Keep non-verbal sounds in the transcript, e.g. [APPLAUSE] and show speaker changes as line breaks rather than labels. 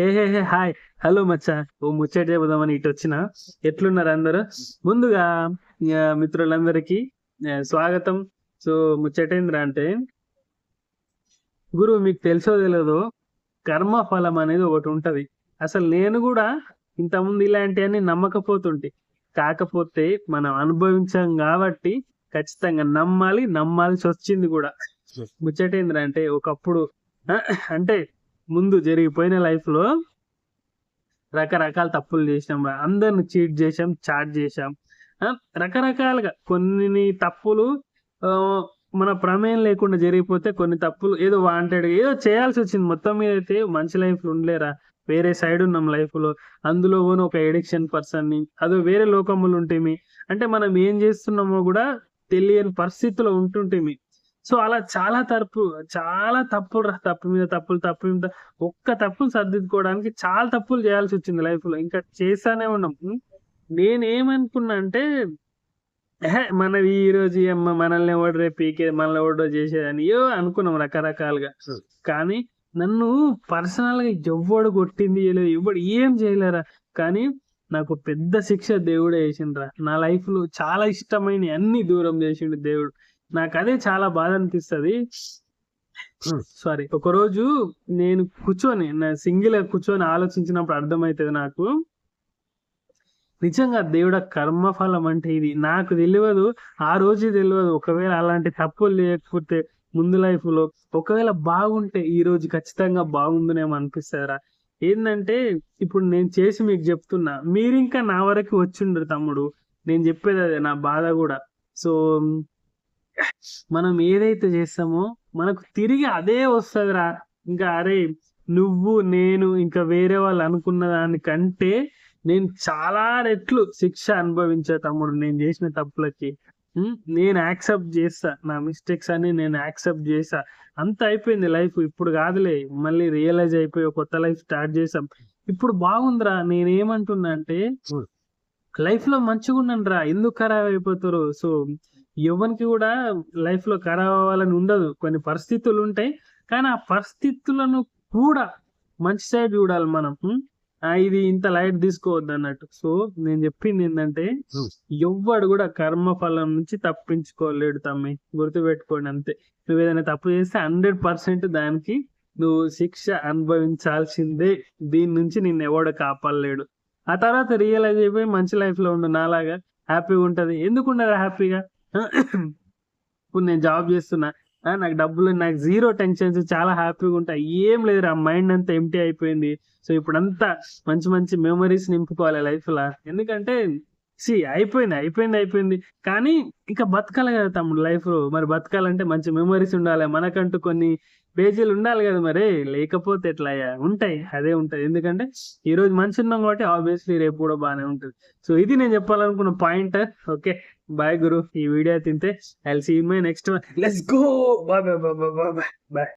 ఏ హే hey hi. Hello మచ్చా. ఓ ముచ్చట చెబుదామని ఇటు వచ్చిన. ఎట్లున్నారు అందరూ? ముందుగా మిత్రులందరికీ స్వాగతం. సో ముచ్చటేంద్ర అంటే గురు మీకు తెలుసో తెలియదో కర్మ ఫలం అనేది ఒకటి ఉంటది. అసలు నేను కూడా ఇంతకుముందు ఇలాంటివన్నీ నమ్మకపోతుంటే. కాకపోతే మనం అనుభవించాం కాబట్టి ఖచ్చితంగా నమ్మాలి నమ్మాల్సి వచ్చింది కూడా. ముచ్చటేంద్ర అంటే ఒకప్పుడు అంటే ముందు జరిగిపోయిన లైఫ్లో రకరకాల తప్పులు చేసాం అందరిని చీట్ చేసాం చాట్ చేసాం రకరకాలుగా కొన్ని తప్పులు ఆ, మన ప్రమేయం లేకుండా జరిగిపోతే కొన్ని తప్పులు ఏదో వాంటెడ్ ఏదో చేయాల్సి వచ్చింది. మొత్తం మీద అయితే మంచి లైఫ్ ఉండలేరా? వేరే సైడ్ ఉన్నాం లైఫ్లో అందులో పోను ఒక ఎడిక్షన్ పర్సన్ని అదో వేరే లోకములు ఉంటేమి. అంటే మనం ఏం చేస్తున్నామో కూడా తెలియని పరిస్థితుల్లో ఉంటుంటేమి. సో అలా చాలా తప్పు చాలా తప్పులు రా తప్పు మీద తప్పులు తప్పు మీద ఒక్క తప్పులు సర్దిద్దుకోవడానికి చాలా తప్పులు చేయాల్సి వచ్చింది లైఫ్లో ఇంకా చేస్తానే ఉన్నాం? నేనేమనుకున్నా అంటే "ఎహె, మనది ఈ రోజు అమ్మ మనల్ని ఎవడు రేపు పీకే మనల్ని ఎవడో చేసేదని ఏవో అనుకున్నాం రకరకాలుగా. కానీ నన్ను పర్సనల్గా ఎవ్వడు కొట్టింది లేదు ఎవడు ఏం చేయలేరా? కానీ నాకు పెద్ద శిక్ష దేవుడే వేసిండ్రా నా లైఫ్లో చాలా ఇష్టమైన అన్ని దూరం చేసిండు దేవుడు. నాకు అదే చాలా బాధ అనిపిస్తుంది. సారీ ఒకరోజు నేను కూర్చొని నా సింగిల్ కూర్చొని ఆలోచించినప్పుడు అర్థమవుతుంది నాకు. నిజంగా దేవుడ కర్మఫలం అంటే ఇది. నాకు తెలియదు ఆ రోజు తెలియదు. ఒకవేళ అలాంటి తప్పులు లేకపోతే ముందు లైఫ్లో ఒకవేళ బాగుంటే ఈ రోజు ఖచ్చితంగా బాగుందనేమో అనిపిస్తారా ఏంటంటే ఇప్పుడు నేను చేసి మీకు చెప్తున్నా మీరు ఇంకా నా వరకు వచ్చిండ్రు తమ్ముడు. నేను చెప్పేది అదే నా బాధ కూడా. సో మనం ఏదైతే చేస్తామో మనకు తిరిగి అదే వస్తుందిరా. ఇంకా అరే నువ్వు నేను ఇంకా వేరే వాళ్ళు అనుకున్న దానికంటే నేను చాలా రెట్లు శిక్ష అనుభవించా తమ్ముడు. నేను చేసిన తప్పులకి? నేను యాక్సెప్ట్ చేస్తా. నా మిస్టేక్స్ అని నేను యాక్సెప్ట్ చేసా అంత అయిపోయింది లైఫ్. ఇప్పుడు కాదులే. మళ్ళీ రియలైజ్ అయిపోయి కొత్త లైఫ్ స్టార్ట్ చేసాం ఇప్పుడు బాగుందిరా. నేనేమంటున్నా అంటే
Hmm.
లైఫ్లో మంచిగా ఉన్నాను రా ఎందుకు ఖరాబ్ అయిపోతారు. సో ఎవరికి కూడా లైఫ్లో ఖరాబ్ అవ్వాలని ఉండదు. కొన్ని పరిస్థితులు ఉంటాయి. కానీ ఆ పరిస్థితులను కూడా మంచి సైడ్ చూడాలి మనం. ఇది ఇంత లైట్ తీసుకోవద్దు అన్నట్టు. సో నేను చెప్పింది ఏంటంటే. ఎవ్వడు కూడా కర్మ ఫలం నుంచి తప్పించుకోలేడు తమ్మి. గుర్తుపెట్టుకోండి అంతే. నువ్వు ఏదైనా తప్పు చేస్తే హండ్రెడ్ పర్సెంట్ దానికి నువ్వు శిక్ష అనుభవించాల్సిందే. దీని నుంచి నిన్ను ఎవడు కాపాడలేడు. ఆ తర్వాత రియలైజ్ అయిపోయి మంచి లైఫ్లో ఉండు నాలాగా. హ్యాపీగా ఉంటది. ఎందుకు ఉండదు హ్యాపీగా? [COUGHS] ఇప్పుడు నేను జాబ్ చేస్తున్నా. నాకు డబ్బులు నాకు జీరో టెన్షన్స్ చాలా హ్యాపీగా ఉంటాయి. ఏం లేదు ఆ మైండ్ అంతా ఎంటీ అయిపోయింది. సో ఇప్పుడంతా మంచి మంచి మెమరీస్ నింపుకోవాలి లైఫ్లో ఎందుకంటే సి అయిపోయింది అయిపోయింది అయిపోయింది. కానీ ఇంకా బతకాలి కదా తమ్ముడు లైఫ్లో. మరి బతకాలంటే మంచి మెమరీస్ ఉండాలి. మనకంటూ కొన్ని పేజీలు ఉండాలి కదా మరి. లేకపోతే ఎట్లా అయ్యా? ఉంటాయి. అదే ఉంటాయి. ఎందుకంటే ఈ రోజు మంచి ఉన్నాం కాబట్టి ఆబ్వియస్లీ రేపు కూడా బాగానే ఉంటుంది. సో ఇది నేను చెప్పాలనుకున్న పాయింట్ ఓకే బాయ్ గురు. ఈ వీడియో తింటే I see my next one let's go bye bye bye bye bye bye